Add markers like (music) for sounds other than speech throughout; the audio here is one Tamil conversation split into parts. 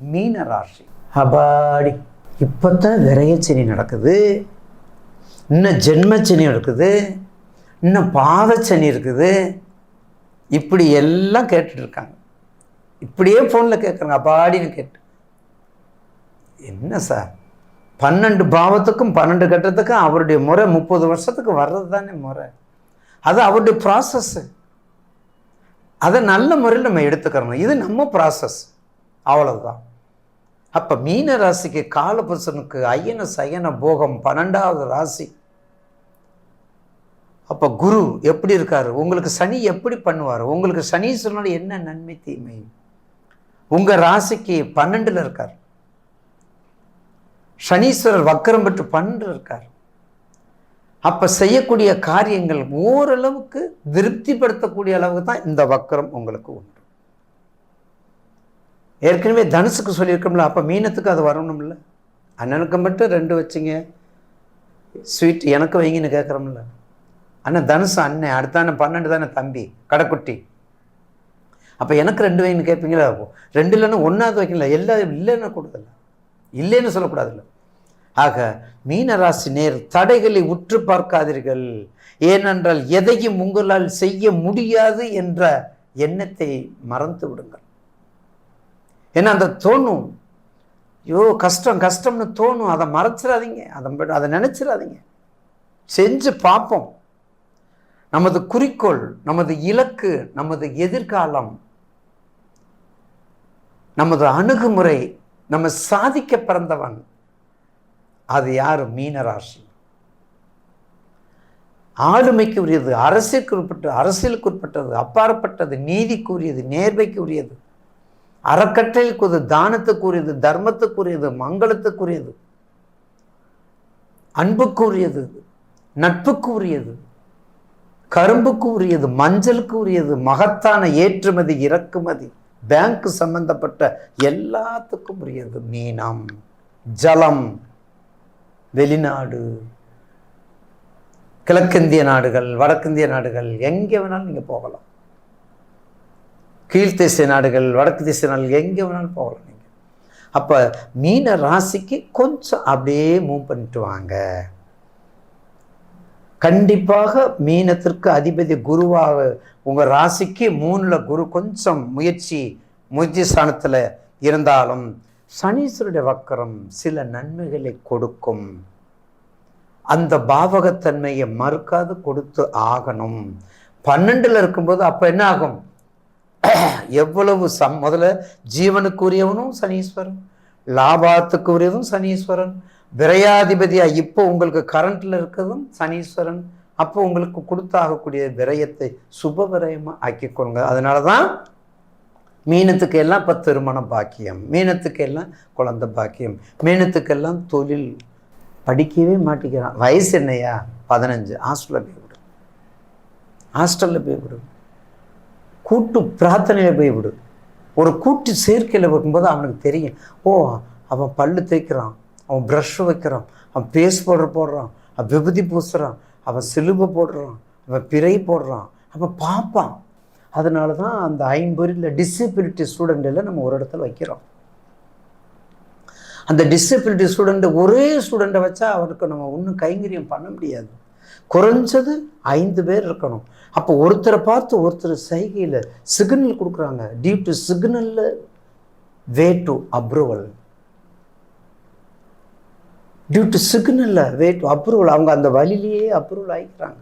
மீன ராசி அபாடி. இப்போத்தான் விரையச்சனி நடக்குது. இன்னும் ஜென்மச்சனி இருக்குது. இன்னும் பாதச்சனி இருக்குது. இப்படி எல்லாம் கேட்டுட்ருக்காங்க இப்படியே ஃபோனில் கேட்குறாங்க அப்பாடின்னு கேட்டு. என்ன சார்? பன்னெண்டு பாவத்துக்கும் பன்னெண்டு கட்டத்துக்கும் அவருடைய முறை முப்பது வருஷத்துக்கு வர்றது தானே முறை. அது அவருடைய ப்ராசஸ்ஸு அதை நல்ல முறையில் நம்ம எடுத்துக்கிறோம் இது நம்ம ப்ராசஸ் அவ்வளவுதான். அப்போ மீன ராசிக்கு காலபுருஷனுக்கு ஐயன சயன போகம் பன்னெண்டாவது ராசி. அப்போ குரு எப்படி இருக்கார்? உங்களுக்கு சனி எப்படி பண்ணுவார்? உங்களுக்கு சனீஸ்வரனோட என்ன நன்மை தீமை? உங்கள் ராசிக்கு பன்னெண்டில் இருக்கார். சனீஸ்வரர் வக்கரம் பெற்று பன்னெண்டு இருக்கார். அப்போ செய்யக்கூடிய காரியங்கள் ஓரளவுக்கு திருப்திப்படுத்தக்கூடிய அளவுக்கு தான் இந்த வக்கரம் உங்களுக்கு உண்டு. ஏற்கனவே தனுசுக்கு சொல்லியிருக்கோம்ல அப்போ மீனத்துக்கு அது வரணும்ல? அண்ணனுக்கு மட்டும் ரெண்டு வச்சுங்க. ஸ்வீட் எனக்கு வைங்கன்னு கேட்குறோம்ல அண்ணன் தனுசு அண்ணன் அடுத்த அண்ணன் பன்னெண்டு தானே தம்பி கடைக்குட்டி. அப்போ எனக்கு ரெண்டு வைங்கன்னு கேட்பீங்களா ரெண்டு இல்லைன்னா ஒன்றாவது வைக்கல எல்லாம் இல்லைன்னு கூடாதுல்ல இல்லைன்னு சொல்லக்கூடாதுல்ல. ஆக மீனராசி நேர் தடைகளை உற்று பார்க்காதீர்கள். ஏனென்றால் எதையும் உங்களால் செய்ய முடியாது என்ற எண்ணத்தை மறந்து விடுங்கள். ஏன்னா அந்த தோணும்? ஐயோ கஷ்டம் கஷ்டம்னு தோணும். அதை மறைச்சிடாதீங்க அதை அதை நினச்சிடாதீங்க செஞ்சு பார்ப்போம். நமது குறிக்கோள் நமது இலக்கு நமது எதிர்காலம் நமது அணுகுமுறை நம்ம சாதிக்க பிறந்தவன் அது யார்? மீனராசி ஆளுமைக்கு உரியது அரசிற்கு உட்பட்டு அரசியலுக்கு உட்பட்டது அப்பாற்பட்டது நீதிக்கு உரியது நேர்மைக்கு உரியது. அறக்கட்டளைக்கு உரியது தானத்துக்கு உரியது தர்மத்துக்கு மங்களத்துக்கு உரியது அன்புக்கு உரியது நட்புக்கு உரியது கரும்புக்கு உரியது மஞ்சளுக்கு உரியது மகத்தான ஏற்றுமதி இறக்குமதி பேங்க் சம்பந்தப்பட்ட எல்லாத்துக்கும் உரியது. மீனம் ஜலம் வெளிநாடு கிழக்கிந்திய நாடுகள் வடக்கிந்திய நாடுகள் எங்கே வேணாலும் நீங்கள் போகலாம். கீழ்த்திசை நாடுகள் வடக்கு திசை நாடுகள் எங்கே வேணாலும் போகலாம் நீங்கள் அப்போ மீன ராசிக்கு கொஞ்சம் அப்படியே மூவ் பண்ணிட்டு வாங்க. கண்டிப்பாக மீனத்திற்கு அதிபதி குருவாக உங்கள் ராசிக்கு மூணில் குரு கொஞ்சம் முயற்சி முயற்சி ஸ்தானத்தில் இருந்தாலும் சனீஸ்வருடைய வக்கரம் சில நன்மைகளை கொடுக்கும். அந்த பாவகத்தன்மையை மறுக்காது கொடுத்து ஆகணும். பன்னெண்டில் இருக்கும்போது அப்போ என்ன ஆகும்? (clears throat) எவ்வளவு சம் முதல்ல ஜீவனுக்குரியவனும் சனீஸ்வரன் லாபாத்துக்கு உரியதும் சனீஸ்வரன் விரையாதிபதியாக இப்போ உங்களுக்கு கரண்ட்டில் இருக்கிறதும் சனீஸ்வரன் அப்போ உங்களுக்கு கொடுத்தாகக்கூடிய விரயத்தை சுப விரயமாக ஆக்கிக்கொள்ளுங்க அதனால தான் மீனத்துக்கு எல்லாம் இப்போ திருமண பாக்கியம் மீனத்துக்கு எல்லாம் குழந்த பாக்கியம் மீனத்துக்கெல்லாம் தொழில் படிக்கவே மாட்டேங்கிறான். வயசு என்னையா பதினஞ்சு. ஹாஸ்டலில் போய் விடு ஹாஸ்டலில் போய் விடு கூட்டு பிரார்த்தனையில் போய் விடு. ஒரு கூட்டு சேர்க்கையில் வரும்போது அவனுக்கு தெரியும். ஓ அவன் பல்லு தேய்க்கிறான் அவன் ப்ரஷ் வைக்கிறான் அவன் பேஸ் பவுடர் போடுறான் அவன் விபதி பூசுகிறான் அவன் சிலுவை போடுறான் அவன் பிறை போடுறான் அவன் பார்ப்பான். அதனால தான் அந்த ஐம்பொறியில் டிசபிலிட்டி ஸ்டூடெண்ட்டில் நம்ம ஒரு இடத்துல வைக்கிறோம். அந்த டிசபிலிட்டி ஸ்டூடெண்ட்டை ஒரே ஸ்டூடெண்ட்டை வச்சா அவனுக்கு நம்ம ஒன்றும் கைங்கரியம் பண்ண முடியாது. குறைஞ்சது ஐந்து பேர் இருக்கணும். அப்போ ஒருத்தரை பார்த்து ஒருத்தர் சைகையில் சிக்னல் கொடுக்குறாங்க. டியூ டு சிக்னலில் way to approval due to சிக்னலில் வே டு அப்ரூவல் அவங்க அந்த வழியிலேயே அப்ரூவல் ஆகிக்கிறாங்க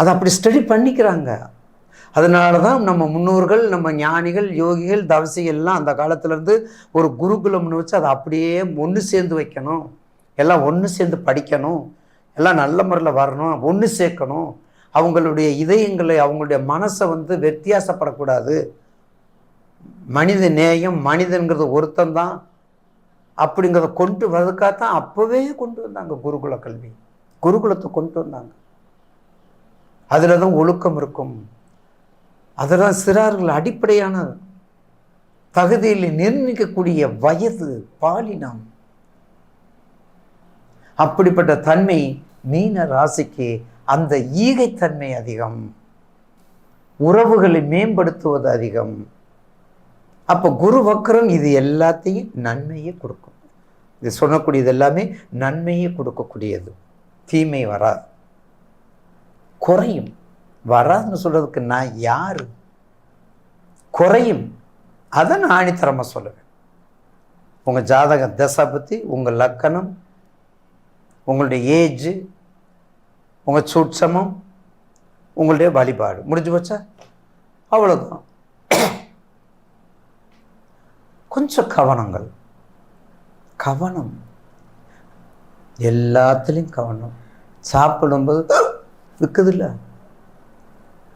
அதை அப்படி ஸ்டடி பண்ணிக்கிறாங்க. அதனால தான் நம்ம முன்னோர்கள் நம்ம ஞானிகள் யோகிகள் தவசிகள்லாம் அந்த காலத்துலேருந்து ஒரு குருகுலம்னு வச்சு அதை அப்படியே ஒன்று சேர்ந்து வைக்கணும். எல்லாம் ஒன்று சேர்ந்து படிக்கணும். எல்லாம் நல்ல முறையில் வரணும். ஒன்று சேர்க்கணும். அவங்களுடைய இதயங்களை அவங்களுடைய மனசை வந்து வித்தியாசப்படக்கூடாது. மனித நேயம் மனிதன்கிறது ஒருத்தந்தான் அப்படிங்கிறத கொண்டு வரதுக்காகத்தான் அப்போவே கொண்டு வந்தாங்க குருகுல கல்வி. குருகுலத்தை கொண்டு வந்தாங்க. அதில் தான் ஒழுக்கம் இருக்கும். அதெல்லாம் சிறார்கள் அடிப்படையான தகுதியில் நிர்ணயிக்கக்கூடிய வயது பாலினம். அப்படிப்பட்ட தன்மை மீன ராசிக்கு அந்த ஈகைத்தன்மை அதிகம். உறவுகளை மேம்படுத்துவது அதிகம். அப்போ குரு வக்கரம் இது எல்லாத்தையும் நன்மையை கொடுக்கும். இது சொல்லக்கூடியது எல்லாமே நன்மையை கொடுக்கக்கூடியது. தீமை வராது. குறையும். வராதுன்னு சொல்கிறதுக்கு நான் யார்? குறையும். அதை நான் ஆணித்தரமாக சொல்லுவேன். உங்கள் ஜாதக தசை பற்றி உங்கள் லக்கணம் உங்களுடைய ஏஜ் உங்கள் சூட்சமம் உங்களுடைய வழிபாடு. முடிஞ்சு போச்சா? அவ்வளோதான் (clears throat) கொஞ்சம் கவனங்கள். கவனம். எல்லாத்துலேயும் கவனம். சாப்பிடும்போது (clears throat) விற்குதுல்ல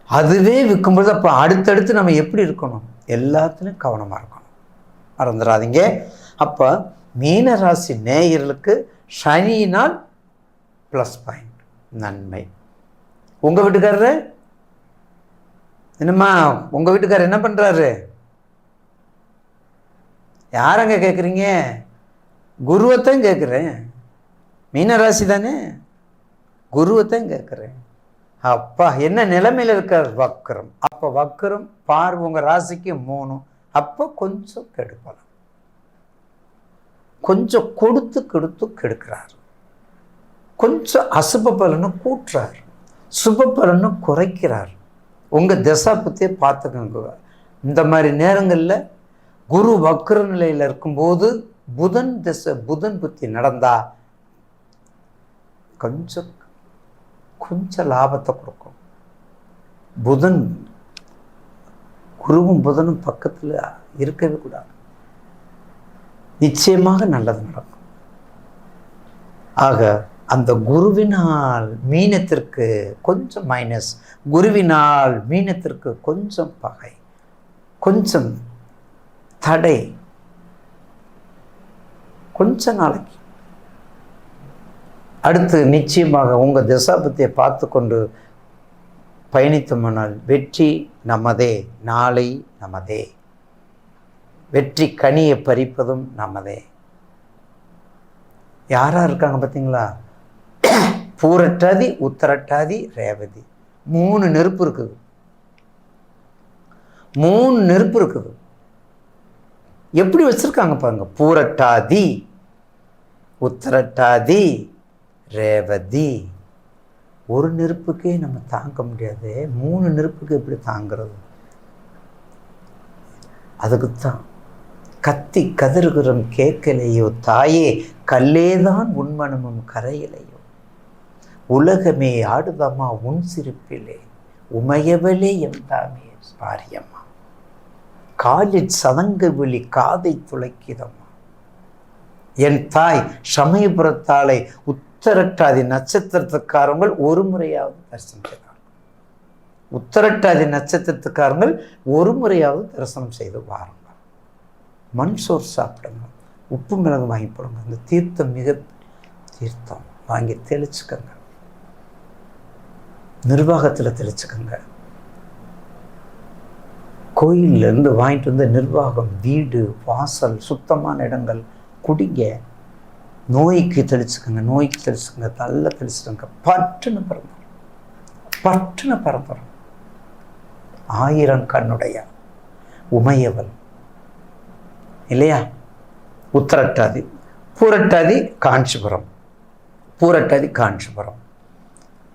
அதுவே விற்கும்போது அப்போ அடுத்தடுத்து நம்ம எப்படி இருக்கணும்? எல்லாத்துலேயும் கவனமாக இருக்கணும். மறந்துடாதீங்க. அப்போ மீனராசி நேயர்களுக்கு சனியினால் ப்ளஸ் பாயிண்ட் நன்மை. உங்கள் வீட்டுக்காரரு? என்னம்மா உங்கள் வீட்டுக்காரர் என்ன பண்ணுறாரு யாரங்க கேட்குறீங்க குருவைத்தான் கேட்குறேன் மீனராசி தானே குருவைத்தான் கேட்குறேன் அப்பா என்ன நிலைமையில் இருக்கார்? வக்கரம் அப்போ வக்கரம் பார்வை உங்கள் ராசிக்கு மூணு. அப்போ கொஞ்சம் கெடுப்பலாம். கொஞ்சம் கொடுத்து கெடுத்து கெடுக்கிறார். கொஞ்சம் அசுப பலனை கூட்டுறார். சுப பலனை குறைக்கிறார். உங்கள் திசா பற்றியே பார்த்துக்கோங்க. இந்த மாதிரி நேரங்களில் குரு வக்ர நிலையில் இருக்கும்போது புதன் திசை புதன் புத்தி நடந்தா கொஞ்சம் கொஞ்சம் லாபத்தை கொடுக்கும். புதன் குருவும் புதனும் பக்கத்தில் இருக்கவே கூடாது. நிச்சயமாக நல்லது நடக்கும். ஆக அந்த குருவினால் மீனத்திற்கு கொஞ்சம் மைனஸ் குருவினால் மீனத்திற்கு கொஞ்சம் பகை. கொஞ்சம் தடை. கொஞ்ச நாளைக்கு. அடுத்து நிச்சயமாக உங்கள் திசாபத்தியை பார்த்து கொண்டு பயணித்தோமானால் வெற்றி நமதே நாளை நமதே. வெற்றி கனியை பறிப்பதும் நமதே. யாராக இருக்காங்க பார்த்தீங்களா பூரட்டாதி உத்தரட்டாதி ரேவதி. மூணு நெருப்பு இருக்குது. மூணு நெருப்பு இருக்குது. எப்படி வச்சிருக்காங்க பாருங்க. பூரட்டாதி உத்தரட்டாதி ரேவதி. ஒரு நெருப்புக்கே நம்ம தாங்க முடியாது. மூணு நெருப்புக்கு எப்படி தாங்கிறது? அதுக்குத்தான். கத்தி கதிர்குரம் கேட்கலையோ தாயே கல்லேதான் உண்மனமும் கரையிலையோ. உலகமே ஆடுதம்மா உன் சிரிப்பிலே? உமையவளே எந்தாமே பாரியம்மா காலில் சதங்க விழி காதை துளைக்கிதம்மா. என் தாய் சமயபுரத்தாலை உத்தரட்டாதி நட்சத்திரத்துக்காரங்கள் ஒரு முறையாவது தரிசனம் செய்தார்கள் உத்தரட்டாதி நட்சத்திரத்துக்காரங்கள் ஒரு முறையாவது தரிசனம் செய்து வாருங்கள். மண் சோறு சாப்பிடுங்க உப்பு மிளகு வாங்கி போடுங்க. இந்த தீர்த்தம் மிக தீர்த்தம். வாங்கி தெளிச்சுக்கங்க. நிர்வாகத்தில் தெளிச்சுக்கோங்க. கோயிலேருந்து வாங்கிட்டு வந்த நிர்வாகம் வீடு வாசல் சுத்தமான இடங்கள் குடிங்க. நோய்க்கு தெளிச்சுக்கோங்க நோய்க்கு தெளிச்சுக்கோங்க தள்ள தெளிச்சுக்கோங்க. பட்டுன்னு பிறந்தோம். பட்டுன்னு பிறந்தோம். ஆயிரம் கண்ணுடைய உமையவன். இல்லையா? உத்தரட்டாதி பூரட்டாதி காஞ்சிபுரம். பூரட்டாதி காஞ்சிபுரம்.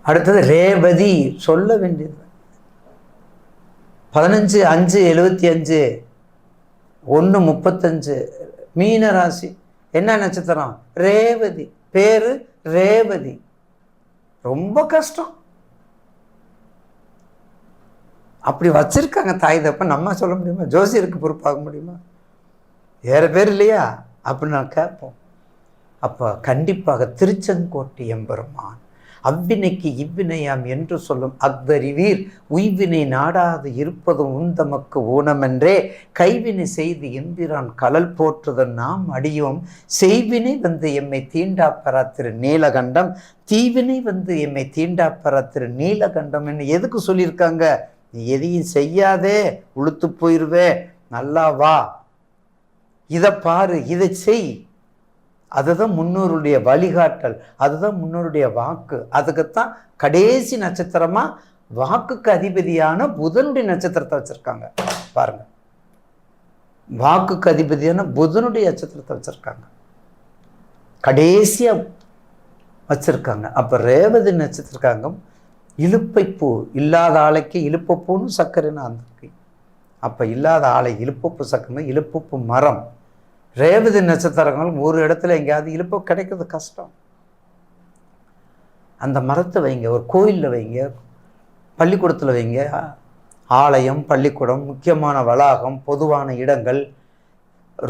அடுத்தது ரேவதி சொல்ல வேண்டியது. பதினஞ்சு அஞ்சு எழுபத்தி அஞ்சு ஒன்று முப்பத்தஞ்சு மீன ராசி. என்ன நட்சத்திரம்? ரேவதி. பேரு ரேவதி. ரொம்ப கஷ்டம். அப்படி வச்சிருக்காங்க தாய் தப்ப நம்ம சொல்ல முடியுமா? ஜோசியருக்கு பொறுப்பாக முடியுமா? வேறு பேர் இல்லையா? அப்படின்னு நான் கேட்போம். அப்போ கண்டிப்பாக திருச்செங்கோட்டு எம்பெருமான். அவ்வினைக்கு இவ்வினையாம் என்று சொல்லும் அக்தறிவீர் உய்வினை நாடாது இருப்பதும் உந்தமக்கு ஊனமென்றே கைவினை செய்து எம்பிரான் கலல் போற்றுதன் நாம் அடியோம். செய்வினை வந்து எம்மை தீண்டா பெறா திரு நீலகண்டம் தீவினை வந்து எம்மை தீண்டா பெறா திரு நீலகண்டம் என்று எதுக்கு சொல்லியிருக்காங்க? நீ எதையும் செய்யாதே உளுத்து போயிருவே நல்லா வா. இதை பாரு இதை செய். அதுதான் முன்னோருடைய வழிகாட்டல் அதுதான் முன்னோருடைய வாக்கு. அதுக்குத்தான் கடைசி நட்சத்திரமா வாக்குக்கு அதிபதியான புதனுடைய நட்சத்திரத்தை வச்சிருக்காங்க. பாருங்க. வாக்குக்கு அதிபதியான புதனுடைய நட்சத்திரத்தை வச்சிருக்காங்க. கடைசியா வச்சிருக்காங்க. அப்ப ரேவதி நட்சத்திரக்காங்க இழுப்பைப்பூ இல்லாத ஆலைக்கு இழுப்பப்பூன்னு சர்க்கரைன்னு அந்த அப்ப இல்லாத ஆலை இழுப்பப்பு சக்கரை இழுப்பப்பு மரம். ரேவதி நட்சத்திரங்கள் ஒரு இடத்துல எங்கேயாவது இழுப்போ கிடைக்கிறது கஷ்டம். அந்த மரத்தை வைங்க ஒரு கோயிலில் வைங்க பள்ளிக்கூடத்தில் வைங்க. ஆலயம் பள்ளிக்கூடம் முக்கியமான வளாகம் பொதுவான இடங்கள்.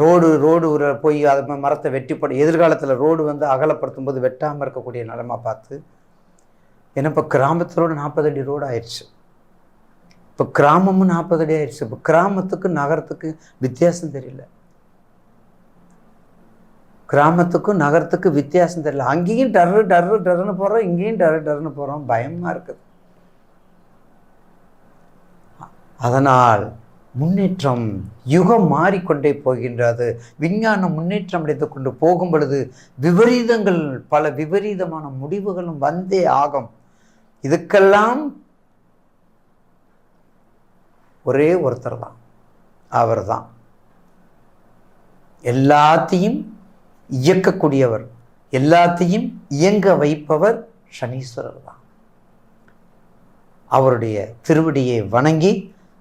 ரோடு ரோடு ஒரு போய் அது மரத்தை வெட்டி எதிர்காலத்தில் ரோடு வந்து அகலப்படுத்தும் போது வெட்டாமல் இருக்கக்கூடிய நிலைமை பார்த்து ஏன்னா இப்போ கிராமத்தோட நாற்பது அடி ரோடு ஆயிடுச்சு. இப்போ கிராமமும் நாற்பது அடி ஆயிடுச்சு. இப்போ கிராமத்துக்கு நகரத்துக்கு வித்தியாசம் தெரியல. கிராமத்துக்கும் நகரத்துக்கும் வித்தியாசம் தெரியல. அங்கேயும் டர்ரு டர்ரு டர்னு போகிறோம் இங்கேயும் டர்ரு டர்னு போகிறோம் பயமாக இருக்குது. அதனால் முன்னேற்றம் யுகம் மாறிக்கொண்டே போகின்றது. விஞ்ஞானம் முன்னேற்றம் அடைந்து கொண்டு போகும் பொழுது விபரீதங்கள் பல விபரீதமான முடிவுகளும் வந்தே ஆகும். இதுக்கெல்லாம் ஒரே ஒருத்தர் தான். அவர் தான் எல்லாத்தையும் இயக்கக்கூடியவர். எல்லாத்தையும் இயங்க வைப்பவர் சனீஸ்வரர் தான். அவருடைய திருவடியை வணங்கி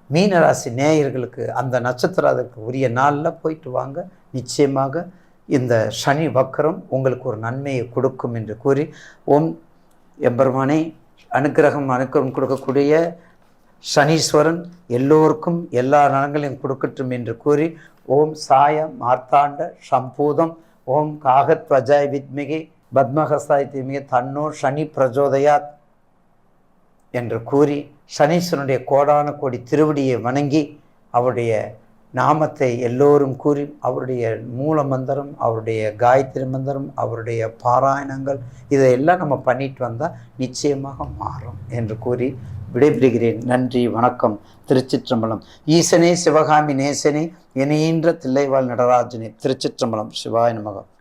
மீனராசி நேயர்களுக்கு அந்த நட்சத்திரம் அதற்கு உரிய நாளில் போயிட்டு வாங்க. நிச்சயமாக இந்த சனி வக்கரம் உங்களுக்கு ஒரு நன்மையை கொடுக்கும் என்று கூறி ஓம் எம்பெருமானே அனுக்கிரகம் அனுக்கிரகம் கொடுக்கக்கூடிய சனீஸ்வரன் எல்லோருக்கும் எல்லா நலங்களையும் கொடுக்கட்டும் என்று கூறி ஓம் சாய மார்த்தாண்ட சம்பூதம் ஓம் காகத்வஜாய் வித்மிகி பத்மஹஸ்தாய் தீமிகி தன்னோ சனி பிரஜோதயாத் என்று கூறி சனீஸ்வரனுடைய கோடான கோடி திருவடியை வணங்கி அவருடைய நாமத்தை எல்லோரும் கூறி அவருடைய மூல மந்திரம் அவருடைய காயத்ரி மந்திரம் அவருடைய பாராயணங்கள் இதையெல்லாம் நம்ம பண்ணிட்டு வந்தால் நிச்சயமாக மாறும் என்று கூறி விடைபெறுகிறேன். நன்றி வணக்கம். திருச்சிற்றம்பலம். ஈசனே சிவகாமி நேசனே இணையின்ற தில்லைவாழ் நடராஜனே. திருச்சிற்றம்பலம். சிவாய நமகம்